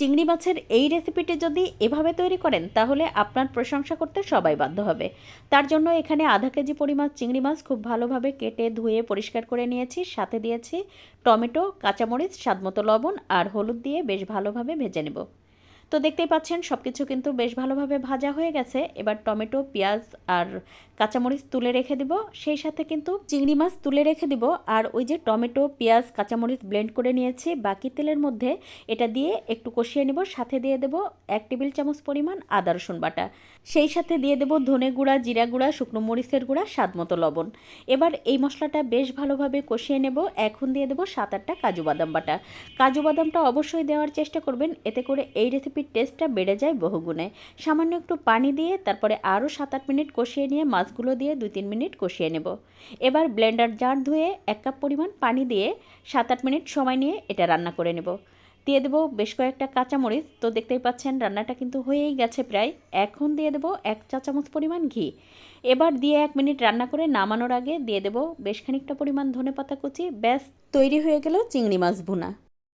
চিংড়ি মাছের এই রেসিপিটি যদি এভাবে তৈরি করেন, তাহলে আপনার প্রশংসা করতে সবাই বাধ্য হবে। তার জন্য এখানে আধা কেজি পরিমাণ চিংড়ি মাছ খুব ভালোভাবে কেটে ধুয়ে পরিষ্কার করে নিয়েছি। সাথে দিয়েছি টমেটো, কাঁচামরিচ, স্বাদমতো লবণ আর হলুদ দিয়ে বেশ ভালোভাবে ভেজে নেব। তো দেখতেই পাচ্ছেন সব কিছু কিন্তু বেশ ভালোভাবে ভাজা হয়ে গেছে। এবার টমেটো, পেঁয়াজ আর কাঁচামরিচ তুলে রেখে দিব। সেই সাথে কিন্তু চিংড়ি মাছ তুলে রেখে দিব। আর ওই যে টমেটো, পেঁয়াজ, কাঁচামরিচ ব্লেন্ড করে নিয়েছি। বাকি তেলের মধ্যে এটা দিয়ে একটু কষিয়ে নেব। সাথে দিয়ে দেব এক টেবিল চামচ পরিমাণ আদা, রসুন বাটা। সেই সাথে দিয়ে দেব ধনে গুঁড়া, জিরা গুঁড়া, শুকনো মরিচের গুঁড়া, স্বাদ মতো লবণ। এবার এই মশলাটা বেশ ভালোভাবে কষিয়ে নেব। এখন দিয়ে দেবো সাত আটটা কাজু বাদাম বাটা। কাজু বাদামটা অবশ্যই দেওয়ার চেষ্টা করবেন। এতে করে এই রেসিপির টেস্টটা বেড়ে যায় বহুগুণে। সামান্য একটু পানি দিয়ে তারপরে আরও সাত আট মিনিট কষিয়ে নিয়ে মাছগুলো দিয়ে দুই তিন মিনিট কষিয়ে নেব। এবার ব্লেন্ডার জার ধুয়ে এক কাপ পরিমাণ পানি দিয়ে সাত আট মিনিট সময় নিয়ে এটা রান্না করে নেব। দিয়ে দেবো বেশ কয়েকটা কাঁচামরিচ। তো দেখতেই পাচ্ছেন রান্নাটা কিন্তু হয়েই গেছে প্রায়। এখন দিয়ে দেবো এক চা চামচ পরিমাণ ঘি। এবার দিয়ে এক মিনিট রান্না করে নামানোর আগে দিয়ে দেবো বেশ খানিকটা পরিমাণ ধনে পাতা কুচি। ব্যাস, তৈরি হয়ে গেল চিংড়ি মাছ ভুনা।